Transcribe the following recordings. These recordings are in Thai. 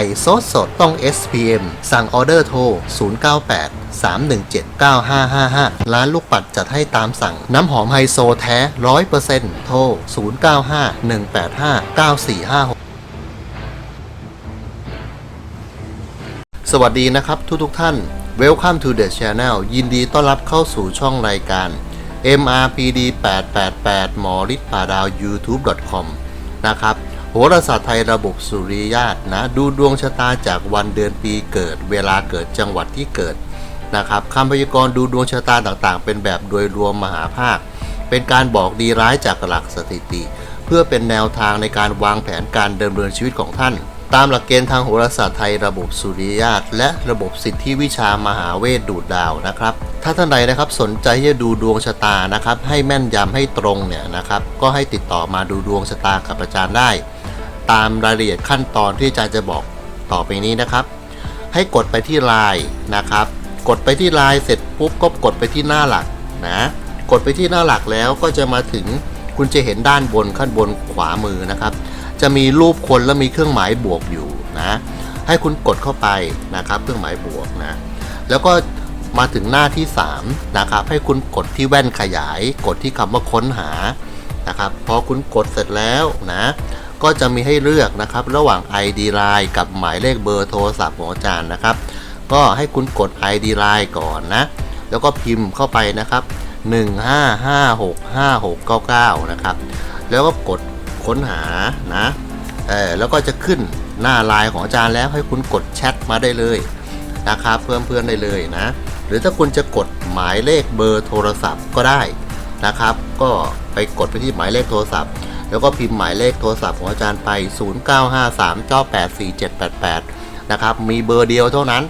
ไก่สดสดต้อง SPM สั่งออเดอร์โทร 098 317 9555 ร้านลูกปัดจัดให้ตามสั่ง น้ำหอมไฮโซแท้ 100%โทร 095 185 9456สวัสดีนะครับทุกทุกท่าน Welcome to the channel ยินดีต้อนรับเข้าสู่ช่องรายการ MRPD 888หมอฤทธิ์ป่าดาว YouTube.com นะครับ โหราศาสตร์ไทยระบบสุริยาตนะ ดูดวงชะตาจากวันเดือนปีเกิด เวลาเกิดจังหวัดที่เกิดนะครับคำพยากรณ์ดูดวงชะตาต่างๆ เป็นแบบโดยรวมมหาภาค เป็นการบอกดีร้ายจากหลักสถิติ เพื่อเป็นแนวทางในการวางแผนการดำเนินชีวิตของท่าน ตามหลักเกณฑ์ทางโหราศาสตร์ไทยระบบสุริยาตและระบบสิทธิวิชามหาเวทดูดดาวนะครับ ถ้าท่านใดนะครับสนใจที่จะดูดวงชะตานะครับ ให้แม่นยำให้ตรงเนี่ยนะครับ ก็ให้ติดต่อมาดูดวงชะตากับอาจารย์ได้ ตามรายละเอียดขั้นตอนที่อาจารย์จะบอกต่อไปนี้นะครับ ให้กดไปที่ไลน์นะครับ กดไปที่ไลน์เสร็จปุ๊บก็กดไปที่หน้าหลักนะ กดไปที่หน้าหลักแล้วก็จะมาถึงคุณจะเห็นด้านบนขั้นบนขวามือนะครับ จะมีรูปคนและมีเครื่องหมายบวกอยู่นะ ให้คุณกดเข้าไปนะครับ เครื่องหมายบวกนะ แล้วก็มาถึงหน้าที่ 3 นะครับ ให้คุณกดที่แว่นขยาย กดที่คำว่าค้นหานะครับ พอคุณกดเสร็จแล้วนะ ก็จะมีให้เลือกนะครับ ระหว่าง ID Line กับหมายเลขเบอร์โทรศัพท์ของอาจารย์นะครับ ก็ให้คุณกด ID Line ก่อนนะ แล้วก็พิมพ์เข้าไปนะครับ 15565699 นะครับ แล้วก็กดค้นหานะเออแล้วก็จะขึ้นหน้าไลน์ของอาจารย์แล้วให้คุณกดแชทมาได้เลยนะครับเพิ่มเพื่อนได้เลยนะ หรือถ้าคุณจะกดหมายเลขเบอร์โทรศัพท์ก็ได้นะครับ ก็ไปกดไปที่หมายเลขโทรศัพท์ แล้วก็พิมพ์หมายเลขโทรศัพท์ของอาจารย์ไป 0953984788 นะครับ มีเบอร์เดียวเท่านั้น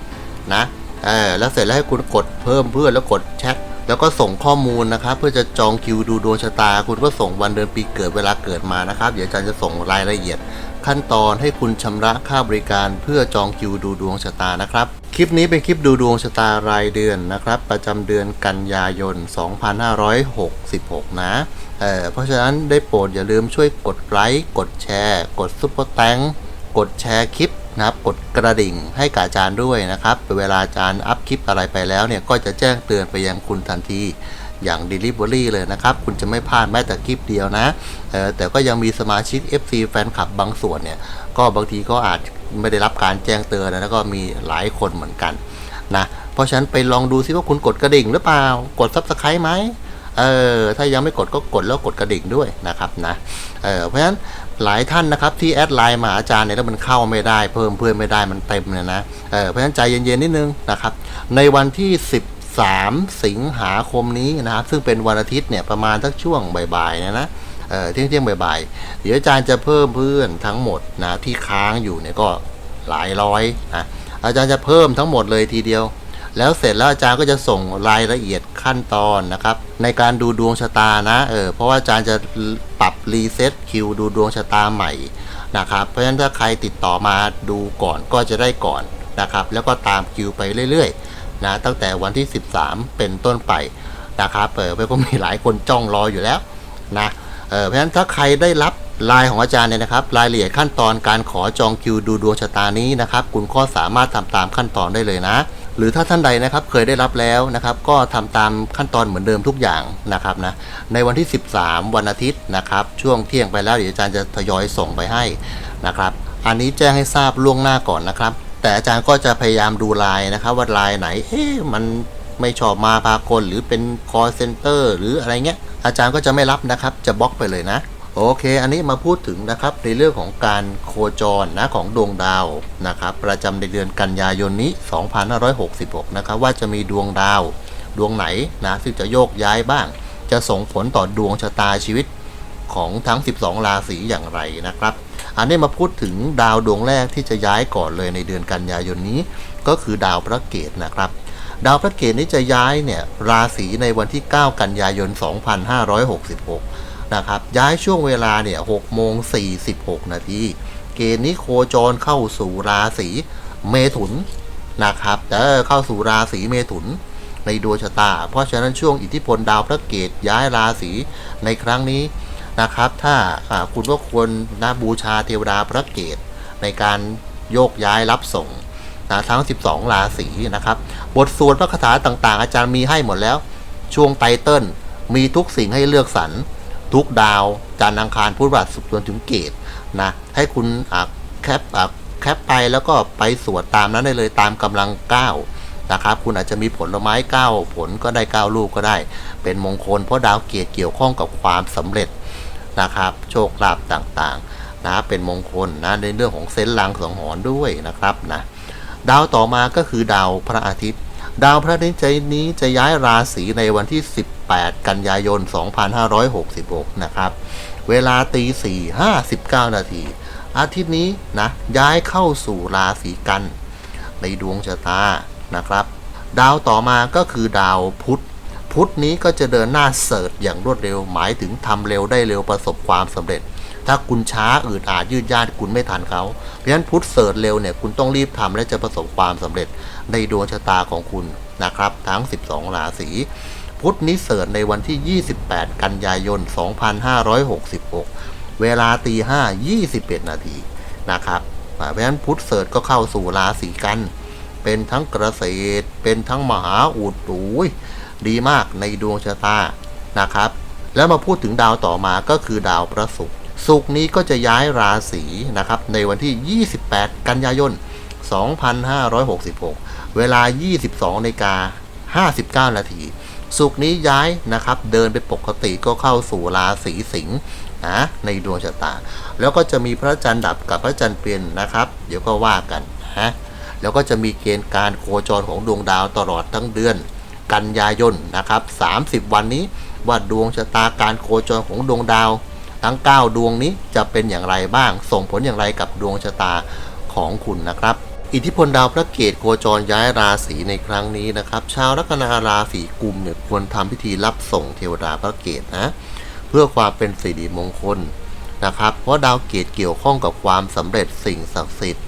นะ เออแล้วเสร็จแล้วให้คุณกดเพิ่มเพื่อนแล้วกดแชท แล้วก็ส่งข้อมูลนะครับ เพื่อจะจองคิวดูดวงชะตา คุณก็ส่งวันเดือนปีเกิดเวลาเกิดมานะครับ เดี๋ยวอาจารย์จะส่งรายละเอียด ขั้นตอนให้คุณชำระค่าบริการเพื่อจองคิวดูดวงชะตานะครับ คลิปนี้เป็นคลิปดูดวงชะตารายเดือนนะครับ ประจำเดือนกันยายน 2566 นะเอ่อเพราะฉะนั้นได้โปรดอย่าลืมช่วยกดไลค์กดแชร์ กดซุปเปอร์แตงกดแชร์คลิปนะครับกดกระดิ่งให้กับอาจารย์ด้วยนะครับ เวลาอาจารย์อัพคลิปอะไรไปแล้วเนี่ยก็จะแจ้งเตือนไปยังคุณทันทีอย่าง Delivery เลยนะครับ คุณจะไม่พลาดแม้แต่คลิปเดียวนะเออแต่ก็ยังมีสมาชิก FC แฟนคลับบางส่วนเนี่ย ก็บางทีก็อาจไม่ได้รับการแจ้งเตือนนะแล้วก็มีหลายคนเหมือนกันนะเพราะฉะนั้นไปลองดูซิว่าคุณกดกระดิ่งหรือเปล่ากด Subscribe ไหมเออถ้ายังไม่กดก็กดแล้วกดกระดิ่งด้วยนะครับนะเออเพราะฉะนั้น หลายท่านนะครับที่แอดไลน์มาอาจารย์เนี่ยแล้วมันเข้าไม่ได้ เพิ่มเพื่อนไม่ได้มันเต็มเนี่ยนะเออเพราะฉะนั้นใจเย็นๆนิดนึงนะครับ ในวันที่ 13 สิงหาคมนี้นะครับ ซึ่งเป็นวันอาทิตย์เนี่ยประมาณสักช่วงบ่ายๆนี่ยนะเออเที่ยงเที่ยงๆบ่ายๆเดี๋ยวอาจารย์จะเพิ่มเพื่อนทั้งหมดนะที่ค้างอยู่เนี่ยก็หลายร้อยนะอาจารย์จะเพิ่มทั้งหมดเลยทีเดียว แล้วเสร็จแล้วอาจารย์ก็จะส่งรายละเอียดขั้นตอนนะครับ ในการดูดวงชะตานะเออเพราะว่าอาจารย์จะปรับรีเซ็ตคิวดูดวงชะตาใหม่นะครับ เพราะฉะนั้นถ้าใครติดต่อมาดูก่อนก็จะได้ก่อนนะครับ แล้วก็ตามคิวไปเรื่อยๆนะตั้งแต่วันที่ 13 เป็นต้นไปนะครับเออเพราะก็มีหลายคนจ้องรออยู่แล้วนะเออเพราะฉะนั้นถ้าใครได้รับลน์ของอาจารย์เนี่ยนะครับ รายละเอียดขั้นตอนการขอจองคิวดูดวงชะตานี้นะครับ คุณก็สามารถทำตามขั้นตอนได้เลยนะ หรือถ้าท่านใดนะครับเคยได้รับแล้วนะครับ ก็ทำตามขั้นตอนเหมือนเดิมทุกอย่างนะครับนะในวันที่ 13 วันอาทิตย์นะครับ ช่วงเที่ยงไปแล้วเดี๋ยวอาจารย์จะทยอยส่งไปให้นะครับ อันนี้แจ้งให้ทราบล่วงหน้าก่อนนะครับ แต่อาจารย์ก็จะพยายามดูไลน์นะครับ ว่าไลน์ไหนเอ๊ะมันไม่ชอบมาพากลหรือเป็น call center หรืออะไรเงี้ยอาจารย์ก็จะไม่รับนะครับ จะบล็อกไปเลยนะ โอเค อันนี้มาพูดถึงนะครับในเรื่องของการโคจรนะของดวงดาวนะครับประจำในเดือนกันยายนนี้ 2566 นะครับว่าจะมีดวงดาวดวงไหนนะซึ่งจะโยกย้ายบ้าง จะส่งผลต่อดวงชะตาชีวิตของทั้ง 12 ราศีอย่างไรนะครับ อันนี้มาพูดถึงดาวดวงแรกที่จะย้ายก่อนเลยในเดือนกันยายนนี้ ก็คือดาวพระเกตนะครับดาวพระเกตนี้จะย้ายเนี่ยราศีในวันที่ 9 กันยายน 2566 นะครับย้ายช่วงเวลาเนี่ย6โมง46นาทีเกณฑ์นี้โคจรเข้าสู่ราศีเมถุนนะครับเออเข้าสู่ราศีเมถุนในดวงชะตา เพราะฉะนั้นช่วงอิทธิพลดาวพระเกตย้ายราศีในครั้งนี้นะครับ ถ้าอ่าคุณก็ควรนะบูชาเทวดาพระเกตในการโยกย้ายรับส่งนะทั้ง 12 ราศีนะครับ บทสวดพระคาถาต่างๆ อาจารย์มีให้หมดแล้ว ช่วงไตเติ้ลมีทุกสิ่งให้เลือกสรร ทุกดาวจันทร์อังคารพุธพฤหัสศุกร์จนถึงเกตนะให้คุณแคปแคปไปแล้วก็ไปสวดตามนั้นได้เลยตามกำลังก้านะครับคุณอาจจะมีผลไม้เก้าผลก็ได้เก้าลูกก็ได้ เป็นมงคลเพราะดาวเกียรติเกี่ยวข้องกับความสำเร็จนะครับ โชคลาภต่างๆนะเป็นมงคลนะในเรื่องของเซนต์ลังสังหรณ์ด้วยนะครับนะดาวต่อมาก็คือดาวพระอาทิตย์ ดาวพระอาทิตย์นี้จะย้ายราศีในวันที่ 8 กันยายน 2566 นะครับ เวลาตี4 59 นาที อาทิตย์นี้นะ ย้ายเข้าสู่ราศีกัน ในดวงชะตานะครับ ดาวต่อมาก็คือดาวพุธ พุธนี้ก็จะเดินหน้าเสิร์ชอย่างรวดเร็ว หมายถึงทำเร็วได้เร็วประสบความสำเร็จถ้าคุณช้าอืดอาดยืดยาดคุณไม่ทันเขาเพราะฉะนั้นพุธเสิร์ชเร็วเนี่ยคุณต้องรีบทำและจะประสบความสำเร็จในดวงชะตาของคุณนะครับ ทั้ง 12 ราศี พุทธนี้เสร์ชในวันที่ 28 กันยายน 2566 เวลาตี5 21 นาทีนะครับอ่เพราะฉะนั้นพุทธเสร์ชก็เข้าสู่ราศีกัน เป็นทั้งเกษตรเป็นทั้งมหาอุดโอ้ยดีมากในดวงชะตานะครับ แล้วมาพูดถึงดาวต่อมาก็คือดาวพระศุกร์ศุกร์นี้ก็จะย้ายราศีนะครับ ในวันที่ 28 กันยายน 2566 เวลา 22นาฬิกา59 นาที ศุกนี้ย้ายนะครับ เดินไปปกติก็เข้าสู่ราศีสิงห์นะในดวงชะตา แล้วก็จะมีพระจันทร์ดับกับพระจันทร์เปลี่ยนนะครับ เดี๋ยวก็ว่ากันนะแล้วก็จะมีเกณฑ์การโคจรของดวงดาวตลอดทั้งเดือน กันยายนนะครับ 30 วันนี้ว่าดวงชะตาการโคจรของดวงดาว ทั้ง 9 ดวงนี้จะเป็นอย่างไรบ้าง ส่งผลอย่างไรกับดวงชะตาของคุณนะครับ อิทธิพลดาวพระเกตโคจรย้ายราศีในครั้งนี้นะครับ ชาวลัคนาราศีกุมเนี่ยควรทำพิธีรับส่งเทวดาพระเกตนะเพื่อความเป็นสิริมงคลนะครับ เพราะดาวเกตเกี่ยวข้องกับความสำเร็จสิ่งศักดิ์สิทธิ์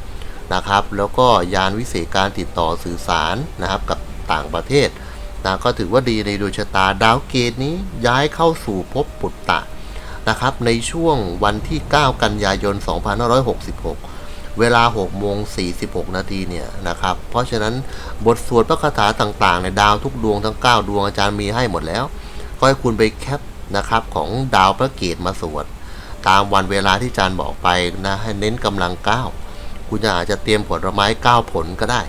นะครับ แล้วก็ยานวิเศษการติดต่อสื่อสารนะครับกับต่างประเทศนะก็ถือว่าดีในดวงชะตาดาวเกตนี้ย้ายเข้าสู่ภพปุตตะนะครับในช่วงวันที่ 9 กันยายน 2566 เวลา6โมง46 นาทีเนี่ยนะครับ เพราะฉะนั้นบทสวดพระคาถาต่างๆในดาวทุกดวงทั้ง 9 ดวงอาจารย์มีให้หมดแล้ว ก็ให้คุณไปแคปนะครับของดาวพระเกตมาสวด ตามวันเวลาที่อาจารย์บอกไปนะให้เน้นกำลังก้าวคุณจะอาจจะเตรียมผลไม้ 9 ผลก็ได้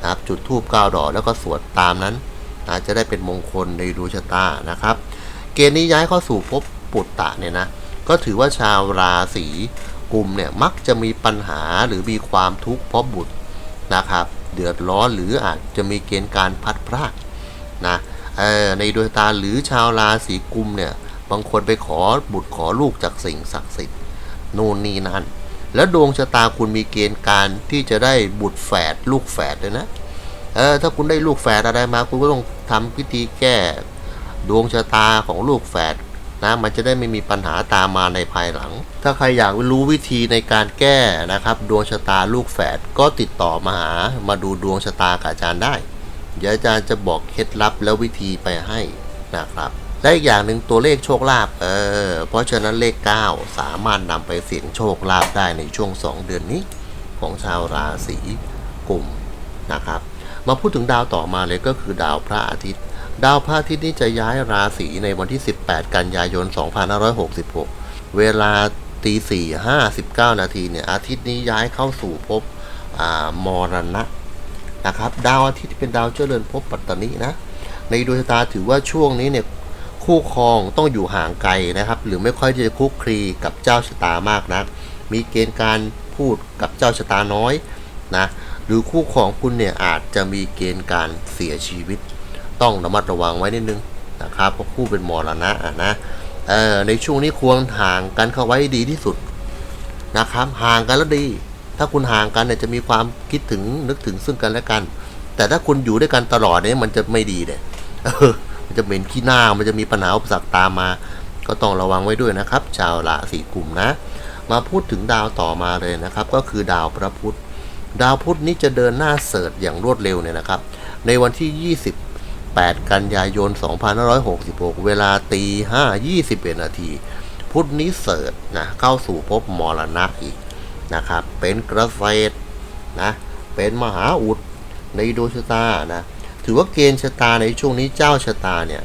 นะครับจุดทูบ9ดอกแล้วก็สวดตามนั้นอาจจะได้เป็นมงคลในดวงชะตานะครับ เกณฑ์นี้ย้ายเข้าสู่ภพปุตตะเนี่ยนะก็ถือว่าชาวราศี กุมเนี่ยมักจะมีปัญหาหรือมีความทุกข์เพราะบุตรนะครับ เดือดร้อนหรืออาจจะมีเกณฑ์การพัดพรากนะเออในดวงตาหรือชาวราศีกุมเนี่ยบางคนไปขอบุตรขอลูกจากสิ่งศักดิ์สิทธิ์นู่นนี่นั่นแล้วดวงชะตาคุณมีเกณฑ์การที่จะได้บุตรแฝดลูกแฝดเลยนะเออถ้าคุณได้ลูกแฝดอะไรมา คุณก็ต้องทำพิธีแก้ ดวงชะตาของลูกแฝด นะมันจะได้ไม่มีปัญหาตามมาในภายหลัง ถ้าใครอยากรู้วิธีในการแก้นะครับดวงชะตาลูกแฝดก็ติดต่อมาหามาดูดวงชะตากับอาจารย์ได้ เดี๋ยวอาจารย์จะบอกเคล็ดลับแล้ววิธีไปให้นะครับและอีกอย่างหนึ่งตัวเลขโชคลาภเออเพราะฉะนั้นเลข 9 สามารถนำไปเสี่ยงโชคลาภได้ในช่วง 2 เดือนนี้ ของชาวราศีกุมนะครับ มาพูดถึงดาวต่อมาเลยก็คือดาวพระอาทิตย์ ดาวพระอาทิตย์นี้จะย้ายราศีในวันที่ 18 กันยายน 2566 เวลาตีสี่ห้าสิบเก้านาทีเนี่ยอาทิตย์นี้ย้ายเข้าสู่ภพมรณะนะครับ ดาวอาทิตย์เป็นดาวเจริญภพปัตตนินะ ในดวงชะตาถือว่าช่วงนี้เนี่ยคู่ครองต้องอยู่ห่างไกลนะครับ หรือไม่ค่อยจะคุกคลีกับเจ้าชะตามากนักมีเกณฑ์การพูดกับเจ้าชะตาน้อยนะหรือคู่ครองคุณเนี่ยอาจจะมีเกณฑ์การเสียชีวิต ต้องระมัดระวังไว้นิดนึงนะครับเพราะคู่เป็นมรณะอะนะเออในช่วงนี้ควรห่างกันเข้าไว้ดีที่สุดนะครับห่างกันแล้วดี ถ้าคุณห่างกันเนี่ยจะมีความคิดถึงนึกถึงซึ่งกันและกัน แต่ถ้าคุณอยู่ด้วยกันตลอดเนี่ยมันจะไม่ดีเนี่ยมันจะเหม็นขี้หน้ามันจะมีปัญหาอุปสรรคตามมา ก็ต้องระวังไว้ด้วยนะครับ ชาวราศีกุมนะ มาพูดถึงดาวต่อมาเลยนะครับ ก็คือดาวพระพุธดาวพุธนี้จะเดินหน้าเสิร์ชอย่างรวดเร็วเนี่ยนะครับ ในวันที่ 8 กันยายน 2566 เวลาตี5 21 นาที พุธนี้เสิร์ชนะเข้าสู่ภพมรณะอีกนะครับ เป็นเกษตรนะเป็นมหาอุดในดวงชะตานะถือว่าเกณฑ์ชะตาในช่วงนี้เจ้าชะตาเนี่ย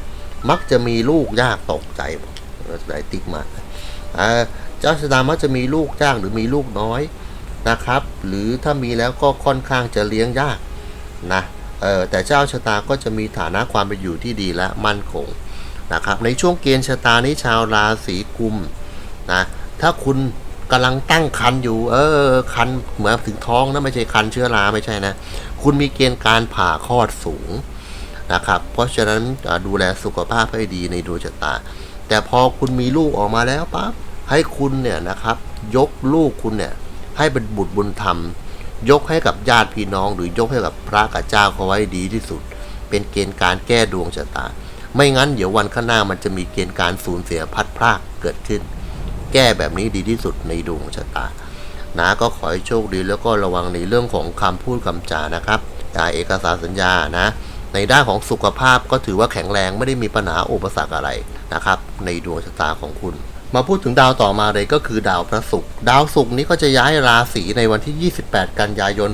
มักจะมีลูกยากตกใจหลายติ๊กมาอ่าเจ้าชะตามักจะมีลูกยากหรือมีลูกน้อยนะครับ หรือถ้ามีแล้วก็ค่อนข้างจะเลี้ยงยากนะ เออแต่เจ้าชะตาก็จะมีฐานะความเป็นอยู่ที่ดีและมั่นคงนะครับในช่วงเกณฑ์ชะตานี้ชาวราศีกุมนะถ้าคุณกำลังตั้งคันอยู่ เออคันเหมือนถึงท้องนะไม่ใช่คันเชื้อราไม่ใช่นะ คุณมีเกณฑ์การผ่าคลอดสูงนะครับเพราะฉะนั้นดูแลสุขภาพให้ดีในดวงชะตา แต่พอคุณมีลูกออกมาแล้วปั๊บให้คุณเนี่ยนะครับยกลูกคุณเนี่ยให้เป็นบุตรบุญธรรม ยกให้กับญาติพี่น้อง หรือยกให้กับพระกับเจ้าเขาไว้ดีที่สุด เป็นเกณฑ์การแก้ดวงชะตา ไม่งั้นเดี๋ยววันข้างหน้ามันจะมีเกณฑ์การสูญเสียพัดพรากเกิดขึ้น แก้แบบนี้ดีที่สุดในดวงชะตานะก็ขอให้โชคดีแล้วก็ระวังในเรื่องของคำพูดคำจานะครับอ่าเอกสารสัญญานะ ในด้านของสุขภาพก็ถือว่าแข็งแรงไม่ได้มีปัญหาอุปสรรคอะไรนะครับ ในดวงชะตาของคุณ มาพูดถึงดาวต่อมาเลยก็คือดาวพระศุกร์ดาวศุกร์นี้ก็จะย้ายราศีในวันที่ 28 กันยายน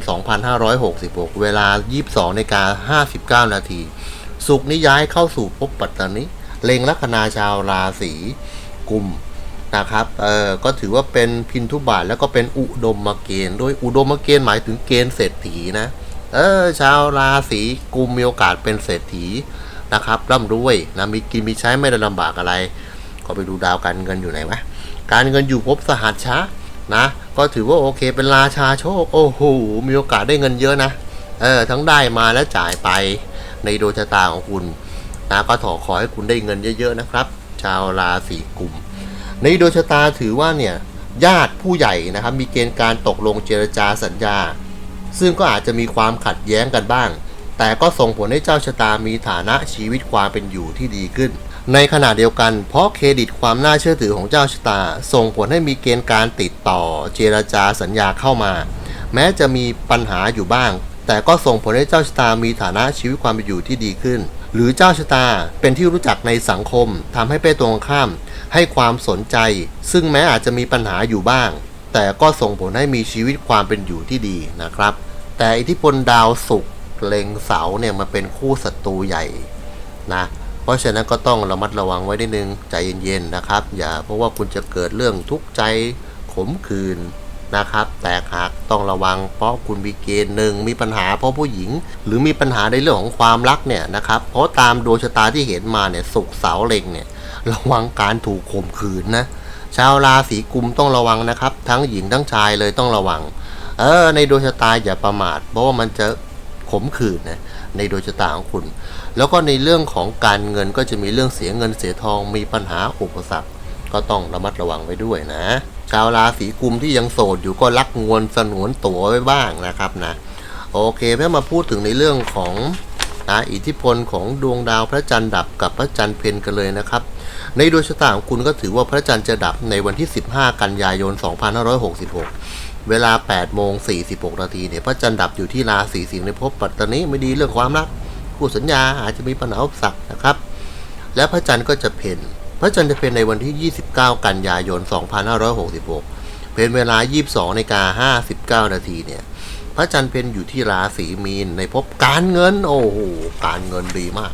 2566 เวลา 22นกา59 นาทีศุกร์นี้ย้ายเข้าสู่ภพปัตตานีเล็งลัคนาชาวราศีกุมนะครับเออก็ถือว่าเป็นพินทุบาทแล้วก็เป็นอุดมมเกณฑ์โดยอุดมเกณฑ์หมายถึงเกณฑ์เศรษฐีนะเออชาวราศีกุมมีโอกาสเป็นเศรษฐีนะครับร่ำรวยนะมีกินมีใช้ไม่ได้ลำบากอะไร ก็ไปดูดาวการเงินอยู่ไหนวะการเงินอยู่ภพสหัสชะนะ ก็ถือว่าโอเคเป็นราชาโชค โอ้โห มีโอกาสได้เงินเยอะนะ เออ ทั้งได้มาและจ่ายไปในดวงชะตาของคุณนะก็ขอขอให้คุณได้เงินเยอะๆนะครับ ชาวราศีกุม ในดวงชะตาถือว่าเนี่ยญาติผู้ใหญ่นะครับ มีเกณฑ์การตกลงเจรจาสัญญา ซึ่งก็อาจจะมีความขัดแย้งกันบ้าง แต่ก็ส่งผลให้เจ้าชะตามีฐานะชีวิตความเป็นอยู่ที่ดีขึ้น ในขณะเดียวกัน เพราะเครดิตความน่าเชื่อถือของเจ้าชะตา ส่งผลให้มีเกณฑ์การติดต่อ เจรจาสัญญาเข้ามา แม้จะมีปัญหาอยู่บ้าง แต่ก็ส่งผลให้เจ้าชะตามีฐานะชีวิตความเป็นอยู่ที่ดีขึ้น หรือเจ้าชะตาเป็นที่รู้จักในสังคมทำให้เป็นตรงข้าม ให้ความสนใจ ซึ่งแม้อาจจะมีปัญหาอยู่บ้าง แต่ก็ส่งผลให้มีชีวิตความเป็นอยู่ที่ดีนะครับ แต่อิทธิพลดาวศุกร์เล็งเสาเนี่ยมาเป็นคู่ศัตรูใหญ่นะ เพราะฉะนั้นก็ต้องระมัดระวังไว้นิดนึงใจเย็นๆนะครับ อย่าเพราะว่าคุณจะเกิดเรื่องทุกข์ใจขมขื่นนะครับ แต่หากต้องระวัง เพราะคุณมีเกณฑ์หนึ่งมีปัญหาเพราะผู้หญิง หรือมีปัญหาในเรื่องของความรักเนี่ยนะครับ เพราะตามดวงชะตาที่เห็นมาเนี่ยศุกเสาเล็งเนี่ยระวังการถูกข่มขืนนะชาวราศีกุมต้องระวังนะครับ ทั้งหญิงทั้งชายเลยต้องระวัง เออในดวงชะตาอย่าประมาทเพราะว่ามันจะ มขืนนะในดวงชะตาของคุณ แล้วก็ในเรื่องของการเงินก็จะมีเรื่องเสียเงินเสียทองมีปัญหาอุปสรรคก็ต้องระมัดระวังไว้ด้วยนะ ชาวราศีกุมที่ยังโสดอยู่ก็รักงวนสนวนตัวไว้บ้างนะครับนะโอเคแม่มาพูดถึงในเรื่องของนะอิทธิพลของดวงดาวพระจันทร์ดับกับพระจันทร์เพนกันเลยนะครับ ในดวงชะตาของคุณก็ถือว่าพระจันทร์จะดับในวันที่ 15 กันยายน 2566 เวลา8โมง46 นาทีเนี่ยพระจันทร์ดับอยู่ที่ราศีสิงห์ในภพปัตตานีไม่ดีเรื่องความรักคู่สัญญาอาจจะมีปัญหาอุปสรรคนะครับ และพระจันทร์ก็จะเพนพระจันทร์จะเพนในวันที่ 29 กันยายน 2566 เป็นเวลา 22นาฬิกา59 นาทีเนี่ยพระจันทร์เพนอยู่ที่ราศีมีนในภพการเงิน โอ้โหการเงินดีมาก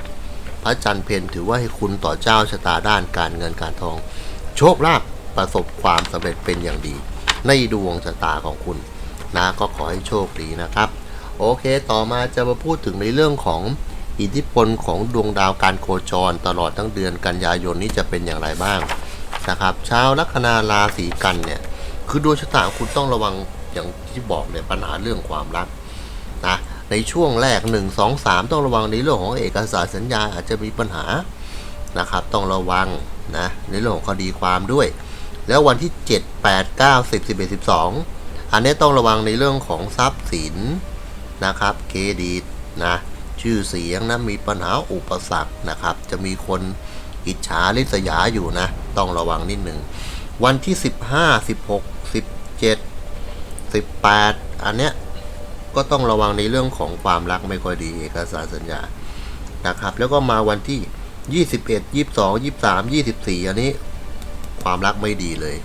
พระจันทร์เพนถือว่าให้คุณต่อเจ้าชะตาด้านการเงินการทอง โชคลาภประสบความสำเร็จเป็นอย่างดี ในดวงชะตาของคุณนะก็ขอให้โชคดีนะครับ โอเคต่อมาจะมาพูดถึงในเรื่องของอิทธิพลของดวงดาวการโคจรตลอดทั้งเดือนกันยายนนี้จะเป็นอย่างไรบ้างนะครับชาวลัคนาราศีกันเนี่ยคือดวงชะตาของคุณต้องระวังอย่างที่บอกเนี่ยปัญหาเรื่องความรักนะในช่วงแรก 1 2 3 ต้องระวังในเรื่องของเอกสารสัญญาอาจจะมีปัญหานะครับต้องระวังนะในเรื่องของคดีความด้วย แล้ววันที่ 7 8 9 10 11 12 อันนี้ต้องระวังในเรื่องของทรัพย์สินนะครับเครดิตนะชื่อเสียงนะมีปัญหาอุปสรรคนะครับ จะมีคนอิจฉาริษยาอยู่นะ ต้องระวังนิดหนึ่ง วันที่ 15 16 17 18 อันเนี้ยก็ต้องระวังในเรื่องของความรักไม่ค่อยดีเอกสารสัญญานะครับ แล้วก็มาวันที่ 21 22 23 24 อันนี้ ความรักไม่ดีเลย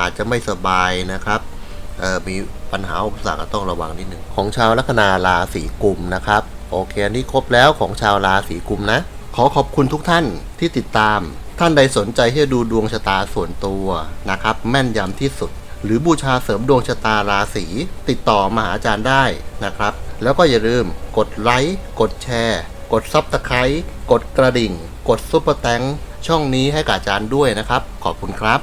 อาจจะไม่สบายนะครับมีปัญหาอุปสรรคก็ต้องระวังนิดหนึ่งของชาวลัคนาราศีกุมนะครับ โอเคอันนี้ครบแล้วของชาวราศีกุมนะ ขอขอบคุณทุกท่านที่ติดตาม ท่านใดสนใจที่จะดูดวงชะตาส่วนตัวนะครับ แม่นยำที่สุด หรือบูชาเสริมดวงชะตาราศีติดต่อมาหาอาจารย์ได้นะครับ แล้วก็อย่าลืมกดไลค์กดแชร์ กดซับสไครต์กดกระดิ่ง กดซุปเปอร์แตง ช่องนี้ให้กับอาจารย์ด้วยนะครับ ขอบคุณครับ